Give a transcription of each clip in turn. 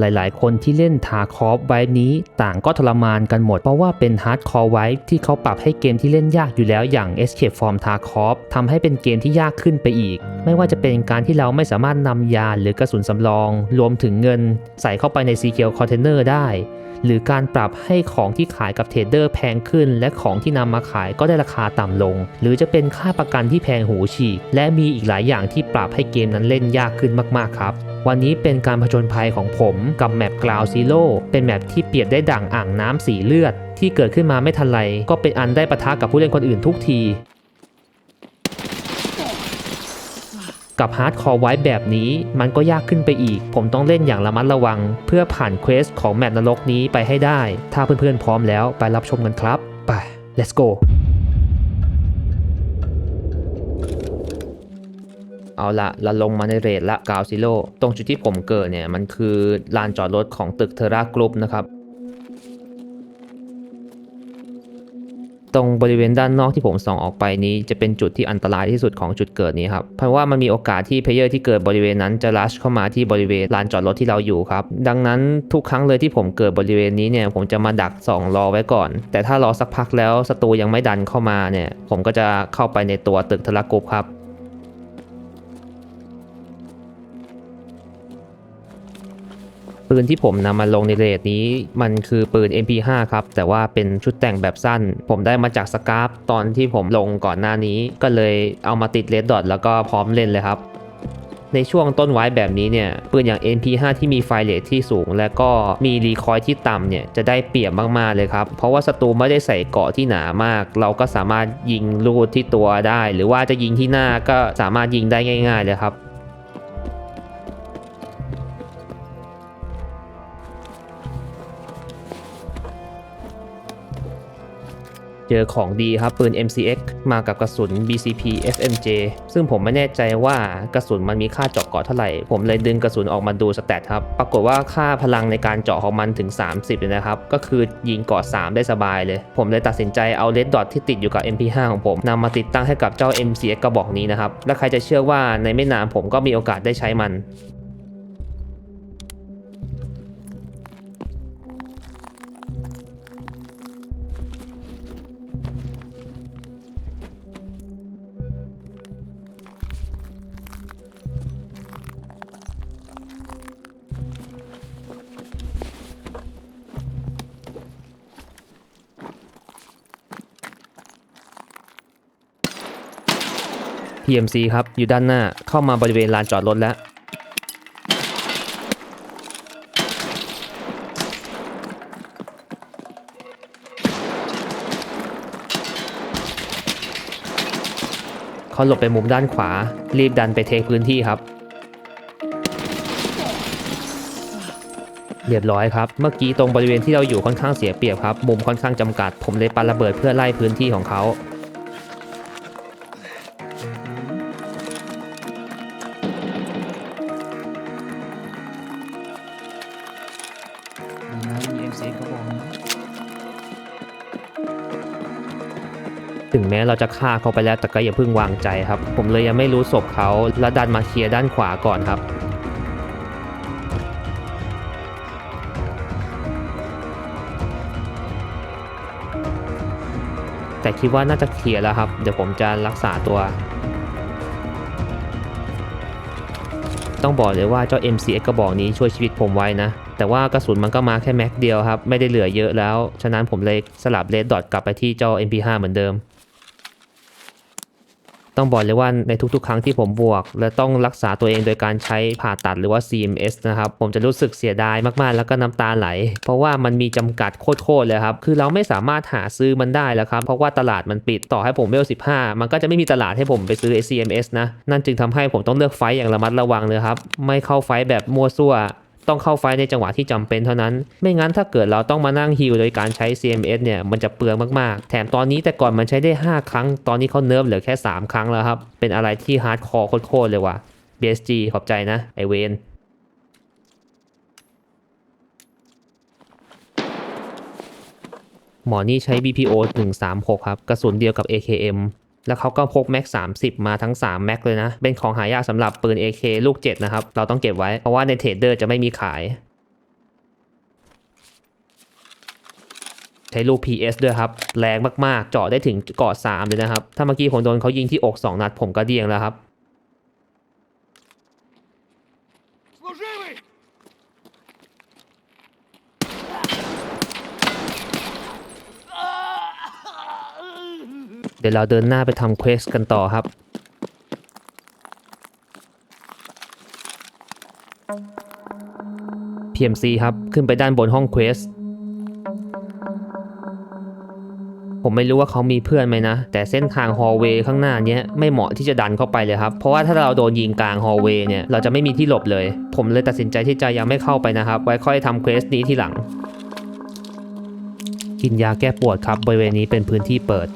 หลายๆ คนที่เล่นทาคอฟไวนี้ต่างก็ทรมานกันหมด เพราะว่าเป็นฮาร์ดคอร์ไวที่เขาปรับให้เกมที่เล่นยากอยู่แล้วอย่าง Escape from Tarkov ทำให้เป็นเกมที่ยากขึ้นไปอีก ไม่ว่าจะเป็นการที่เราไม่สามารถนำยาหรือกระสุนสำรอง รวมถึงเงิน ใส่เข้าไปในซีเคียวคอนเทนเนอร์ได้ หรือการปรับให้ของที่ขายกับเทรดเดอร์แพงขึ้น และของที่นำมาขายก็ได้ราคาต่ำลง หรือจะเป็นค่าประกันที่แพงหูฉีก และมีอีกหลายอย่างที่ปรับให้เกมนั้นเล่นยากขึ้นมากๆครับวันนี้เป็นการผจญภัยของผมกับแมป Ground Zero เป็นแมปที่เปรียบได้ดั่งอ่างน้ำสีเลือด ที่เกิดขึ้นมาไม่ทันไรก็เป็นอันได้ปะทะกับผู้เล่นคนอื่นทุกที กับฮาร์ดคอร์ไว้แบบนี้มันก็ยากขึ้นไปอีก ผมต้องเล่นอย่างระมัดระวัง เพื่อผ่านเควสของแมปนรกนี้ไปให้ได้ ถ้าเพื่อนๆพร้อมแล้วไปรับชมกันครับ ไป let's go เอาละเราลงมาในเรทละกาวซิโลตรงจุดที่ผมเกิดเนี่ยมันคือลานจอดรถของตึกเทอร่ากรุ๊ปนะครับ ตรงบริเวณด้านนอกที่ผมส่องออกไปนี้จะเป็นจุดที่อันตรายที่สุดของจุดเกิดนี้ครับ เพราะว่ามันมีโอกาสที่เพลเยอร์ที่เกิดบริเวณนั้นจะลัชเข้ามาที่บริเวณลานจอดรถที่เราอยู่ครับ ดังนั้นทุกครั้งเลยที่ผมเกิดบริเวณนี้เนี่ยผมจะมาดักส่องรอไว้ก่อน แต่ถ้ารอสักพักแล้วศัตรูยังไม่ดันเข้ามาเนี่ยผมก็จะเข้าไปในตัวตึกทลากรุปครับ ปืนที่ผมนำมาลงในเรทนี้ มันคือปืน MP5 ครับ แต่ว่าเป็นชุดแต่งแบบสั้น ผมได้มาจากสกาฟตอนที่ผมลงก่อนหน้านี้ ก็เลยเอามาติดเลดดอทแล้วก็พร้อมเล่นเลยครับในช่วงต้นไว้แบบนี้เนี่ยปืนอย่าง MP5 ที่มีไฟเรทที่สูง และก็มีรีคอยล์ที่ต่ำเนี่ยจะได้เปรียบมากๆเลยครับ เพราะว่าศัตรูไม่ได้ใส่เกาะที่หนามาก เราก็สามารถยิงลูดที่ตัวได้ หรือว่าจะยิงที่หน้าก็สามารถยิงได้ง่าย ๆเลยครับ เจอของดีครับปืน MCX มากับกระสุน BCP FMJ ซึ่งผมไม่แน่ใจว่ากระสุนมันมีค่าเจาะเกาะเท่าไหร่ ผมเลยดึงกระสุนออกมาดูสแตทครับ ปรากฏว่าค่าพลังในการเจาะของมันถึง 30เลยนะครับ ก็คือยิงเกาะ 3 ได้สบายเลย ผมเลยตัดสินใจเอาเลดดอทที่ติดอยู่กับ MP5 ของผมนำมาติดตั้งให้กับเจ้า MCX กระบอกนี้นะครับ และใครจะเชื่อว่าในไม่นานผมก็มีโอกาสได้ใช้มัน PMC ครับ อยู่ด้านหน้าเข้ามาบริเวณลานจอดรถแล้ว เขาหลบไปมุมด้านขวา รีบดันไปเทคพื้นที่ครับ เรียบร้อยครับ เมื่อกี้ตรงบริเวณที่เราอยู่ค่อนข้างเสียเปรียบครับ มุมค่อนข้างจำกัด ผมเลยปาระเบิดเพื่อไล่พื้นที่ของเขา ถึงแม้เราจะฆ่าเขาไปแล้วแต่ก็อย่าเพิ่งวางใจครับ ผมเลยยังไม่รู้ศพเขาแล้วดันมาเคลียร์ด้านขวาก่อนครับแต่คิดว่าน่าจะเคลียร์แล้วครับ เดี๋ยวผมจะรักษาตัว ต้องบอกเลยว่าเจ้า MCX กระบอกนี้ช่วยชีวิตผมไว้นะ แต่ว่ากระสุนมันก็มาแค่แม็กเดียวครับ ไม่ได้เหลือเยอะแล้ว ฉะนั้นผมเลยสลับเลดดอทกลับไปที่เจ้า MP5 เหมือนเดิม ต้องบอกเลยว่าในทุกๆ ครั้งที่ผมบวก และต้องรักษาตัวเองโดยการใช้ผ่าตัดหรือว่า CMS นะครับ ผมจะรู้สึกเสียดายมากๆ แล้วก็น้ำตาไหล เพราะว่ามันมีจำกัดโคตรๆเลยครับ คือเราไม่สามารถหาซื้อมันได้แล้วครับ เพราะว่าตลาดมันปิดต่อให้ผมเวล15 มันก็จะไม่มีตลาดให้ผมไปซื้อ CMS นะ นั่นจึงทำให้ผมต้องเลือกไฟอย่างระมัดระวังเลยครับ ไม่เข้าไฟแบบมั่วซั่ว ต้องเข้าไฟในจังหวะที่จำเป็นเท่านั้น ไม่งั้นถ้าเกิดเราต้องมานั่งฮิลโดยการใช้ CMS เนี่ยมันจะเปลืองมากๆ แถมตอนนี้แต่ก่อนมันใช้ได้ 5 ครั้ง ตอนนี้เขาเนิร์ฟเหลือแค่ 3 ครั้งแล้วครับ เป็นอะไรที่ฮาร์ดคอร์โคตรเลยว่ะ BSG ขอบใจนะ ไอเวนหมอนี่ใช้ BPO 136 ครับ กระสุนเดียวกับ AKM แล้วเขาก็พกแม็ก30 มาทั้ง 3 แม็กเลยนะ เป็นของหายากสำหรับปืน AK ลูก 7 นะครับ เราต้องเก็บไว้ เพราะว่าในเทรดเดอร์จะไม่มีขาย ใช้ลูก PS ด้วยครับ แรงมาก ๆ เจาะได้ถึงเกาะ3เลยนะครับ ถ้าเมื่อกี้ผมโดนเขายิงที่อก 2 นัดผมก็เดียงแล้วครับ เดี๋ยวเราเดินหน้าไปทำเควสกันต่อครับ PMC ครับ ขึ้นไปด้านบนห้องเควส ผมไม่รู้ว่าเขามีเพื่อนไหมนะ แต่เส้นทางฮอลเวย์ข้างหน้านี้ไม่เหมาะที่จะดันเข้าไปเลยครับ เพราะว่าถ้าเราโดนยิงกลางฮอลเวย์เนี่ย เราจะไม่มีที่หลบเลย ผมเลยตัดสินใจที่จะยังไม่เข้าไปนะครับ ไว้ค่อยทำเควสนี้ทีหลัง กินยาแก้ปวดครับ บริเวณนี้เป็นพื้นที่เปิด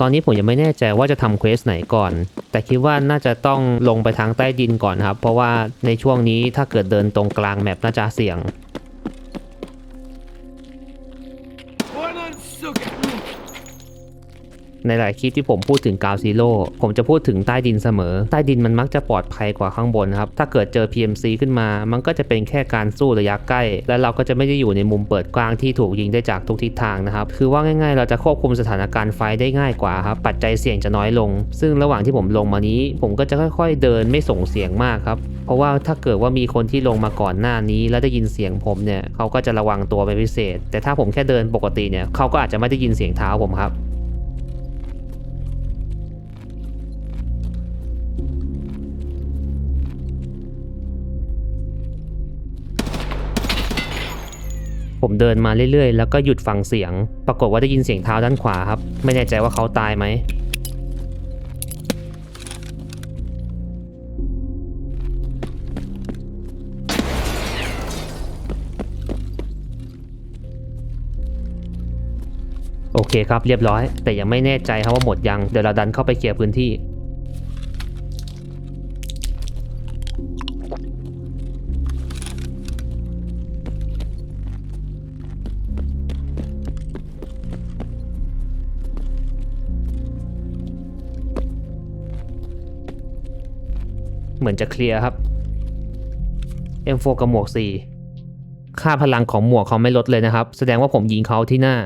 ตอนนี้ผมยังไม่แน่ใจว่าจะทำเควสไหนก่อน แต่คิดว่าน่าจะต้องลงไปทางใต้ดินก่อนครับ เพราะว่าในช่วงนี้ถ้าเกิดเดินตรงกลางแมปน่าจะเสี่ยง ในหลายคลิปที่ผมพูดถึงกาวซีโร่ผมจะพูดถึงใต้ดินเสมอ ใต้ดินมันมักจะปลอดภัยกว่าข้างบนครับ ถ้าเกิดเจอ PMC ขึ้นมา มันก็จะเป็นแค่การสู้ระยะใกล้ และเราก็จะไม่ได้อยู่ในมุมเปิดกว้างที่ถูกยิงได้จากทุกทิศทางนะครับ คือว่าง่ายๆ เราจะควบคุมสถานการณ์ไฟได้ง่ายกว่าครับ ปัจจัยเสี่ยงจะน้อยลง ซึ่งระหว่างที่ผมลงมานี้ ผมก็จะค่อยๆเดินไม่ส่งเสียงมากครับ เพราะว่าถ้าเกิดว่ามีคนที่ลงมาก่อนหน้านี้ แล้วได้ยินเสียงผมเนี่ย เขาก็จะระวังตัวเป็นพิเศษ แต่ถ้าผมแค่เดินปกติเนี่ย เขาก็อาจจะไม่ได้ยินเสียงเท้าผมครับ ผมเดินมาเรื่อยๆ แล้วก็หยุดฟังเสียง ปรากฏว่าได้ยินเสียงเท้าด้านขวาครับ ไม่แน่ใจว่าเขาตายไหม โอเคครับเรียบร้อย แต่ยังไม่แน่ใจครับว่าหมดยัง เดี๋ยวเราดันเข้าไปเคลียร์พื้นที่ เหมือนจะเคลียร์ครับ M4 กับหมวก 4 ค่าพลังของหมวกเขาไม่ลดเลยนะครับ แสดงว่าผมยิงเขาที่หน้า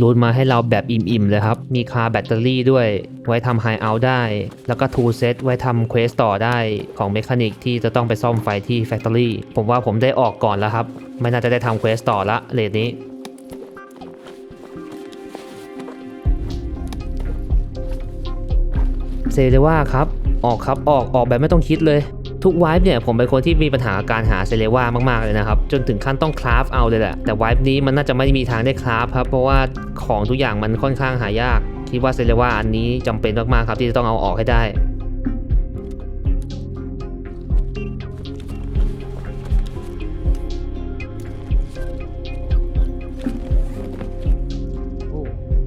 รูนมาให้เราแบบอิ่มๆเลยครับ มีคาแบตเตอรี่ด้วย ไว้ทำไฮเอาท์ได้ แล้วก็ทูเซตไว้ทำเควสต่อได้ของเมคานิกที่จะต้องไปซ่อมไฟที่แฟคทอรี่ ผมว่าผมได้ออกก่อนแล้วครับ ไม่น่าจะได้ทำเควสต่อละเลทนี้ เซเลว่าครับ ออกครับออกออกแบบไม่ต้องคิดเลย ทุกวายเนี่ยผมเป็นคนที่มีปัญหาการหาเซเลว่ามากๆเลยนะครับ จนถึงขั้นต้องคราฟเอาเลยแหละ แต่วายนี้มันน่าจะไม่มีทางได้คราฟครับ เพราะว่าของทุกอย่างมันค่อนข้างหายาก คิดว่าเซเลว่าอันนี้จำเป็นมากๆครับที่จะต้องเอาออกให้ได้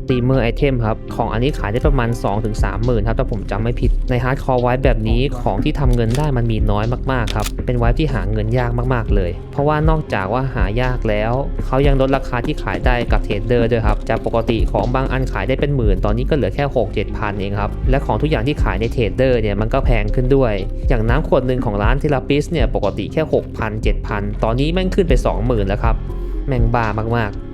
ตีเมอร์ไอเทมครับ ของอันนี้ขายได้ประมาณ 2-3หมื่นครับ ถ้าผมจำไม่ผิด ในฮาร์ดคอร์ไวแบบนี้ของที่ทำเงินได้มันมีน้อยมากๆครับ เป็นไวที่หาเงินยากมากๆเลย เพราะว่านอกจากว่าหายากแล้ว เขายังลดราคาที่ขายได้กับเทรดเดอร์ด้วยครับ จากปกติของบางอันขายได้เป็นหมื่น ตอนนี้ก็เหลือแค่ 6-7พันเองครับ และของทุกอย่างที่ขายในเทรดเดอร์เนี่ยมันก็แพงขึ้นด้วย อย่างน้ำขวดหนึ่งของร้านเทราปิสเนี่ยปกติแค่6,000 7,000 ตอนนี้แม่งขึ้นไป 20,000แล้วครับแม่งบ้ามากๆ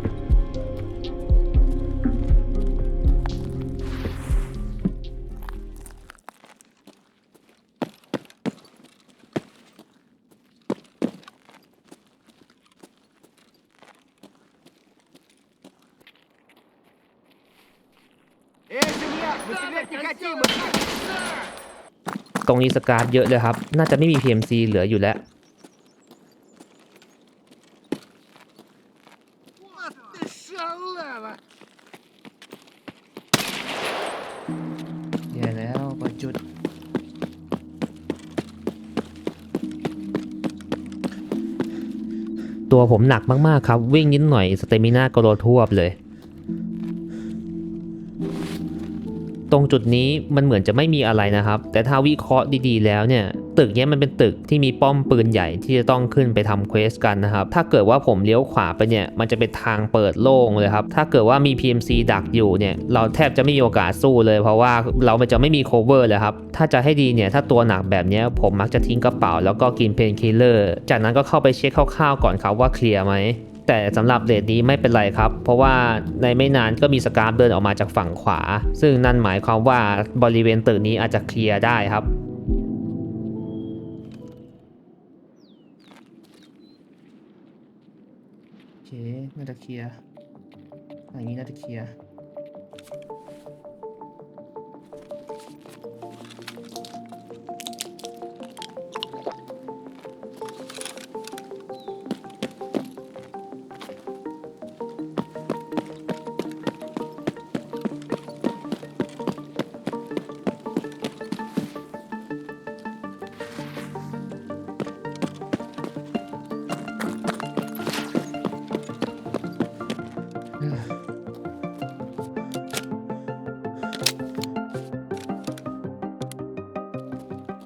ตรงนี้สการ์ดเยอะเลยครับ น่าจะไม่มี PMC เหลืออยู่แล้ว แย่แล้วก็จุด ตัวผมหนักมาก ๆ ครับ วิ่งนิดหน่อย สเตมิน่าก็โดนทวบเลย ตรงจุดนี้มันเหมือนจะไม่มีอะไรนะครับ แต่ถ้าวิเคราะห์ดีๆ แล้วเนี่ยตึกนี้มันเป็นตึกที่มีป้อมปืนใหญ่ที่จะต้องขึ้นไปทำเควสกันนะครับ ถ้าเกิดว่าผมเลี้ยวขวาไปเนี่ยมันจะเป็นทางเปิดโล่งเลยครับ ถ้าเกิดว่ามี PMC ดักอยู่เนี่ยเราแทบจะไม่มีโอกาสสู้เลย เพราะว่าเรามันจะไม่มี cover เลยครับ ถ้าจะให้ดีเนี่ยถ้าตัวหนักแบบนี้ผมมักจะทิ้งกระเป๋า แล้วก็กินเพนคิลเลอร์ จากนั้นก็เข้าไปเช็คคร่าวๆก่อนครับว่าเคลียร์ไหม แต่สำหรับเลดนี้ไม่เป็นไรครับ เพราะว่าในไม่นานก็มีสกาฟเดินออกมาจากฝั่งขวา ซึ่งนั่นหมายความว่าบริเวณตึกนี้อาจจะเคลียร์ได้ครับโอเคน่าจะเคลียร์อย่างนี้น่าจะเคลียร์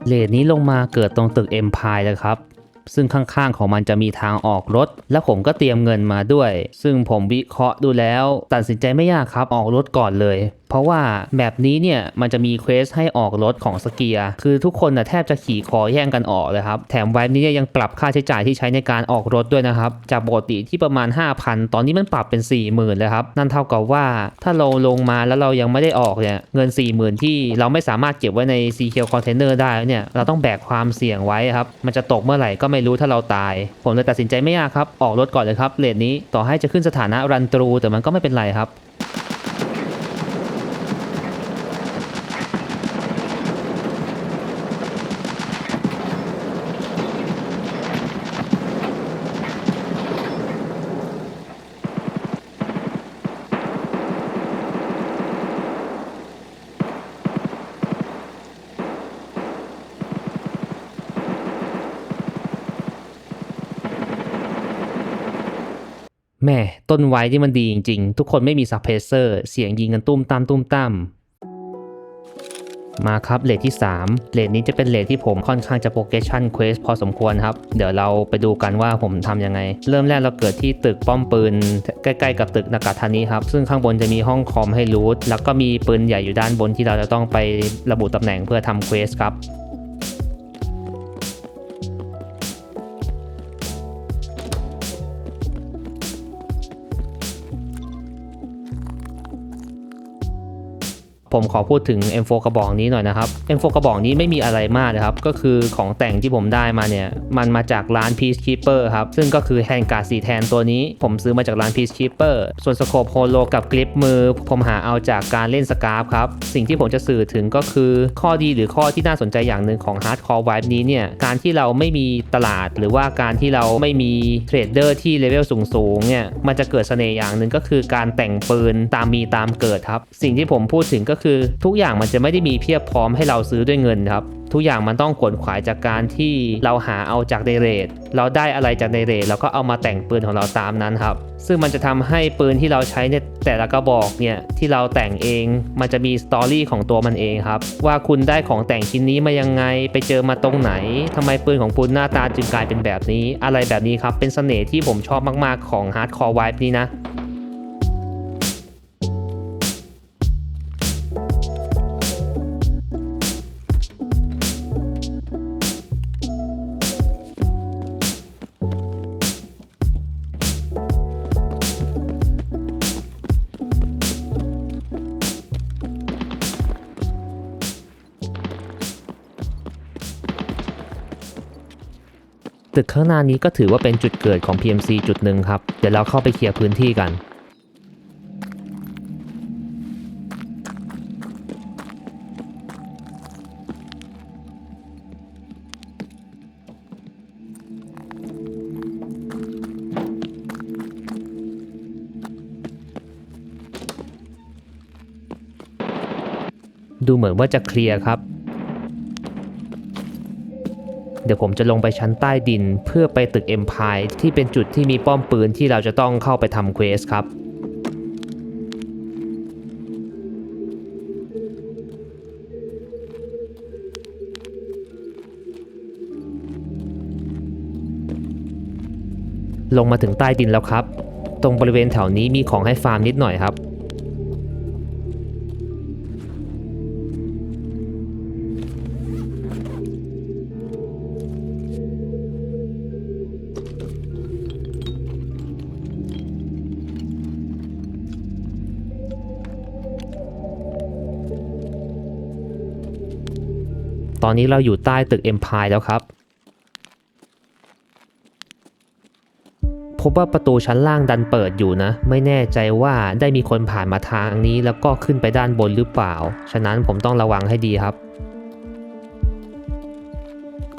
เลทนี้ลงมาเกิดตรงตึก Empire เลยครับ ซึ่งข้างๆของมันจะมีทางออกรถ และผมก็เตรียมเงินมาด้วย ซึ่งผมวิเคราะห์ดูแล้ว ตัดสินใจไม่ยากครับออกรถก่อนเลยเพราะว่าแบบนี้เนี่ยมันจะมีเควสให้ออกรถของสเกียคือทุกคนนะแทบจะขี่คอแย่งกันออกเลยครับ แถมไวบ์นี้ยังปรับค่าใช้จ่ายที่ใช้ในการออกรถด้วยนะครับ จากปกติที่ประมาณ 5,000 ตอนนี้มันปรับเป็น 40,000เลยครับ นั่นเท่ากับว่าถ้าเราลงมาแล้วเรายังไม่ได้ออกเนี่ยเงิน 40,000 ที่เราไม่สามารถเก็บไว้ใน CK Container ได้เนี่ยเราต้องแบกความเสี่ยงไว้ครับมันจะตกเมื่อไหร่ก็ไม่รู้ถ้าเราตาย ผมเลยตัดสินใจไม่ยากครับออกรถก่อนเลยครับเลนนี้ต่อให้จะขึ้นสถานะรันตรูแต่มันก็ไม่เป็นไรครับ นไว้ที่มันดีจริงๆ ทุกคนไม่มีซับเพรสเซอร์ เสียงยิงกันตุ้มตามตุ้มตามมาครับเลทที่ 3 เลทนี้จะเป็นเลทที่ผมค่อนข้างจะโปรเกชันเควสพอสมควรครับ เดี๋ยวเราไปดูกันว่าผมทำยังไง เริ่มแรกเราเกิดที่ตึกป้อมปืน ใกล้ๆกับตึกนากาธานีครับ ซึ่งข้างบนจะมีห้องคอมให้รูทแล้วก็มีปืนใหญ่อยู่ด้านบนที่เราจะต้องไประบุตำแหน่งเพื่อทำเควสครับ ผมขอพูดถึง M4 กระบอกนี้หน่อยนะครับ M4 กระบอกนี้ไม่มีอะไรมากนะครับ ก็คือของแต่งที่ผมได้มาเนี่ย มันมาจากร้าน Peacekeeper ครับ ซึ่งก็คือแฮนกาสีแทนตัวนี้ ผมซื้อมาจากร้าน Peacekeeper ส่วนสโคปโฮโลกับกริปมือ ผมหาเอาจากการเล่นสกาฟครับ สิ่งที่ผมจะสื่อถึงก็คือข้อดีหรือข้อที่น่าสนใจอย่างหนึ่งของ Hardcore Vibe นี้เนี่ย การที่เราไม่มีตลาด หรือว่าการที่เราไม่มีเทรดเดอร์ที่เลเวลสูงๆเนี่ย มันจะเกิดเสน่ห์อย่างหนึ่งก็คือการแต่งปืนตามมีตามเกิดครับ สิ่งที่ผมพูดถึงก็คือทุกอย่างมันจะไม่ได้มีเพียบพร้อมให้เราซื้อด้วยเงินครับ ทุกอย่างมันต้องขวนขวายจากการที่เราหาเอาจากในเรทเราได้อะไรจากในเรทเราก็เอามาแต่งปืนของเราตามนั้นครับ ซึ่งมันจะทำให้ปืนที่เราใช้ในแต่ละกระบอกเนี่ยที่เราแต่งเองมันจะมีสตอรี่ของตัวมันเองครับ ว่าคุณได้ของแต่งชิ้นนี้มายังไงไปเจอมาตรงไหนทำไมปืนของคุณหน้าตาจึงกลายเป็นแบบนี้ อะไรแบบนี้ครับเป็นเสน่ห์ที่ผมชอบมากๆของ Hardcore Vibe นี้นะ ตึกข้างหน้านี้ก็ถือว่าเป็นจุดเกิดของ PMC จุดหนึ่งครับ เดี๋ยวเราเข้าไปเคลียร์พื้นที่กันดูเหมือนว่าจะเคลียร์ครับ เดี๋ยวผมจะลงไปชั้นใต้ดิน เพื่อไปตึก Empire ที่เป็นจุดที่มีป้อมปืนที่เราจะต้องเข้าไปทำเควสครับลงมาถึงใต้ดินแล้วครับ ตรงบริเวณแถวนี้มีของให้ฟาร์มนิดหน่อยครับ อนนี้เราอยู่ใต้ตึก Empire แล้วครับ พบว่าประตูชั้นล่างดันเปิดอยู่นะ ไม่แน่ใจว่าได้มีคนผ่านมาทางนี้แล้วก็ขึ้นไปด้านบนหรือเปล่า ฉะนั้นผมต้องระวังให้ดีครับ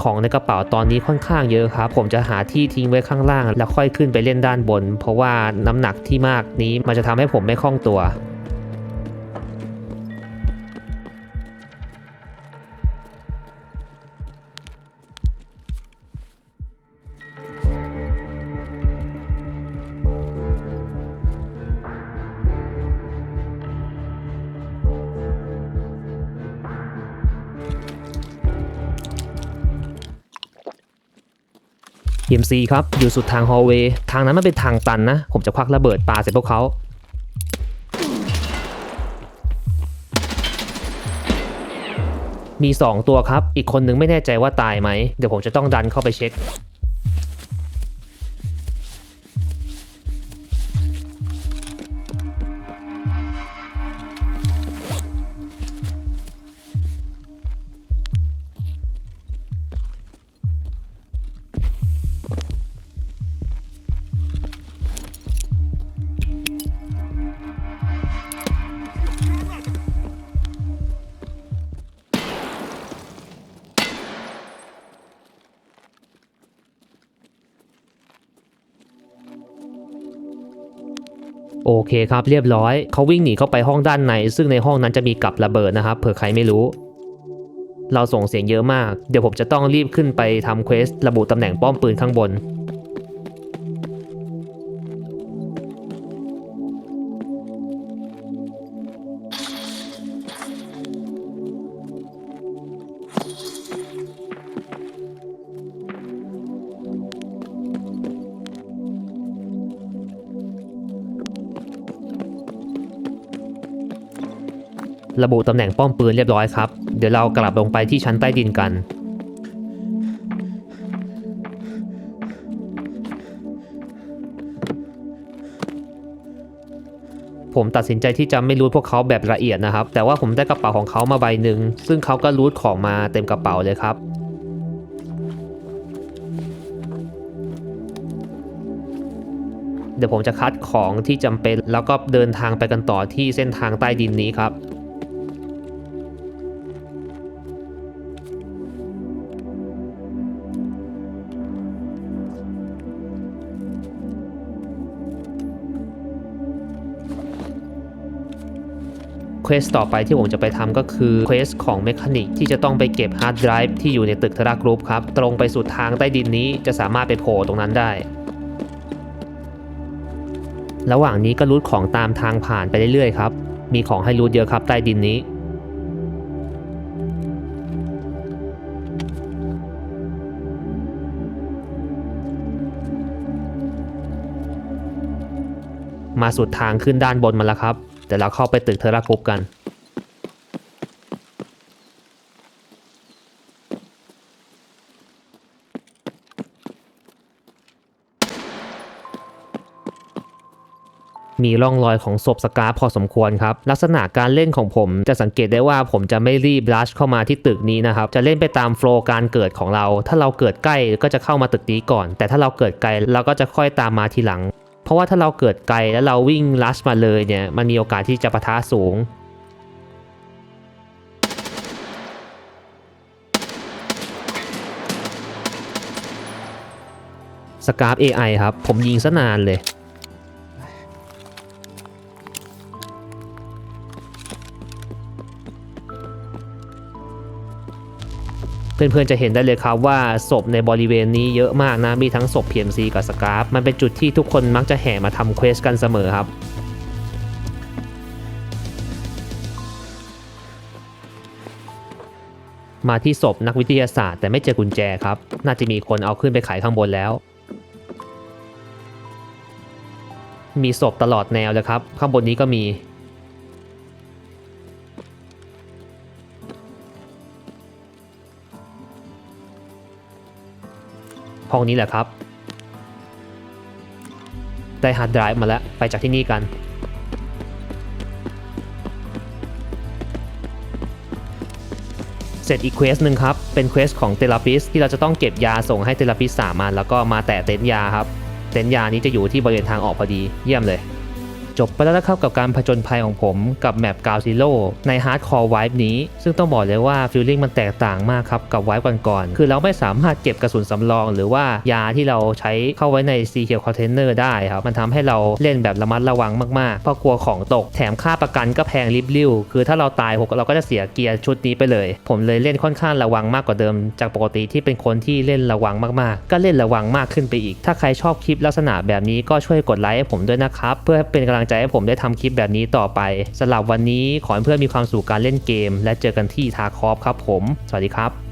ของในกระเป๋าตอนนี้ค่อนข้างเยอะครับ ผมจะหาที่ทิ้งไว้ข้างล่าง แล้วค่อยขึ้นไปเล่นด้านบน เพราะว่าน้ำหนักที่มากนี้มันจะทำให้ผมไม่คล่องตัว EMC ครับ อยู่สุดทางฮอลเวย์ทางนั้นมันเป็นทางตันนะ ผมจะควักระเบิดปาใส่พวกเขามี 2 ตัวครับ อีกคนนึงไม่แน่ใจว่าตายไหม เดี๋ยวผมจะต้องดันเข้าไปเช็ค เคครับเรียบร้อยเขาวิ่งหนีเข้าไปห้องด้านใน ซึ่งในห้องนั้นจะมีกับระเบิดนะครับเผื่อใครไม่รู้ เราส่งเสียงเยอะมาก เดี๋ยวผมจะต้องรีบขึ้นไปทำเควสระบุตำแหน่งป้อมปืนข้างบน ระบุตำแหน่งป้อมปืนเรียบร้อยครับ เดี๋ยวเรากลับลงไปที่ชั้นใต้ดินกัน ผมตัดสินใจที่จะไม่รูทพวกเขาแบบละเอียดนะครับ แต่ว่าผมได้กระเป๋าของเขามาใบหนึ่ง ซึ่งเขาก็รูทของมาเต็มกระเป๋าเลยครับเดี๋ยวผมจะคัดของที่จำเป็น แล้วก็เดินทางไปกันต่อที่เส้นทางใต้ดินนี้ครับ ควสต่อไปที่ผมจะไปทำก็คือเควสของเมคานิกที่จะต้องไปเก็บฮาร์ดไดรฟ์ที่อยู่ในตึกทรากรุ๊ปครับ ตรงไปสุดทางใต้ดินนี้จะสามารถไปโผล่ตรงนั้นได้ ระหว่างนี้ก็รูทของตามทางผ่านไปเรื่อยๆครับ มีของให้รูทเยอะครับใต้ดินนี้มาสุดทางขึ้นด้านบนมาแล้วครับ เดี๋ยวเราเข้าไปตึกเทอร่ากรุ๊ปกันมีร่องรอยของศพสกาพอสมควรครับ ลักษณะการเล่นของผมจะสังเกตได้ว่าผมจะไม่รีบรัชเข้ามาที่ตึกนี้นะครับ จะเล่นไปตามโฟล์การเกิดของเรา ถ้าเราเกิดใกล้ก็จะเข้ามาตึกนี้ก่อน แต่ถ้าเราเกิดไกลเราก็จะค่อยตามมาทีหลัง เพราะว่าถ้าเราเกิดไกลแล้วเราวิ่งลัชมาเลยเนี่ย มันมีโอกาสที่จะปะทะสูง สกาฟ AI ครับ ผมยิงซะนานเลย เพื่อนๆจะเห็นได้เลยครับว่าศพในบริเวณนี้เยอะมากนะ มีทั้งศพ PMC กับสกาฟมันเป็นจุดที่ทุกคนมักจะแห่มาทำเควสกันเสมอครับมาที่ศพนักวิทยาศาสตร์แต่ไม่เจอกุญแจครับ น่าจะมีคนเอาขึ้นไปขายข้างบนแล้ว มีศพตลอดแนวเลยครับ ข้างบนนี้ก็มี ห้องนี้แหละครับ ได้ฮาร์ดไดรฟ์มาแล้ว ไปจากที่นี่กันเสร็จอีกเควสหนึ่งครับ เป็นเควสของเทลาปิสที่เราจะต้องเก็บยาส่งให้เทลาปิสสามันแล้วก็มาแตะเต็นท์ยาครับ เต็นท์ยานี้จะอยู่ที่บริเวณทางออกพอดี เยี่ยมเลย จบไปแล้วนะครับกับการผจญภัยของผมกับแมปกาวซิโ o ในฮาร์ดคอร์ไวฟ์นี้ ซึ่งต้องบอกเลยว่าฟิลลิ่งมันแตกต่างมากครับกับไวฟ์ก่อนๆคือเราไม่สามารถเก็บกระสุนสำรอง หรือว่ายาที่เราใช้เข้าไว้ในซีเคียวคอนเทนเนอร์ได้ครับมันทำให้เราเล่นแบบระมัดระวังมากๆเพราะกลัวของตกแถมค่าประกันก็แพงริบลิ่วคือถ้าเราตายหกเราก็จะเสียเกียร์ชุดนี้ไปเลย ผมเลยเล่นค่อนข้างระวังมากกว่าเดิม จากปกติที่เป็นคนที่เล่นระวังมากๆ ก็เล่นระวังมากขึ้นไปอีก ถ้าใครชอบคลิปลักษณะแบบนี้ก็ช่วยกดไลค์ให้ผมด้วยนะครับเพื่อเป็นกำลังใจให้ผมได้ทำคลิปแบบนี้ต่อไปสำหรับวันนี้ขอให้เพื่อนมีความสุขการเล่นเกม และเจอกันที่ทาคอฟครับผม สวัสดีครับ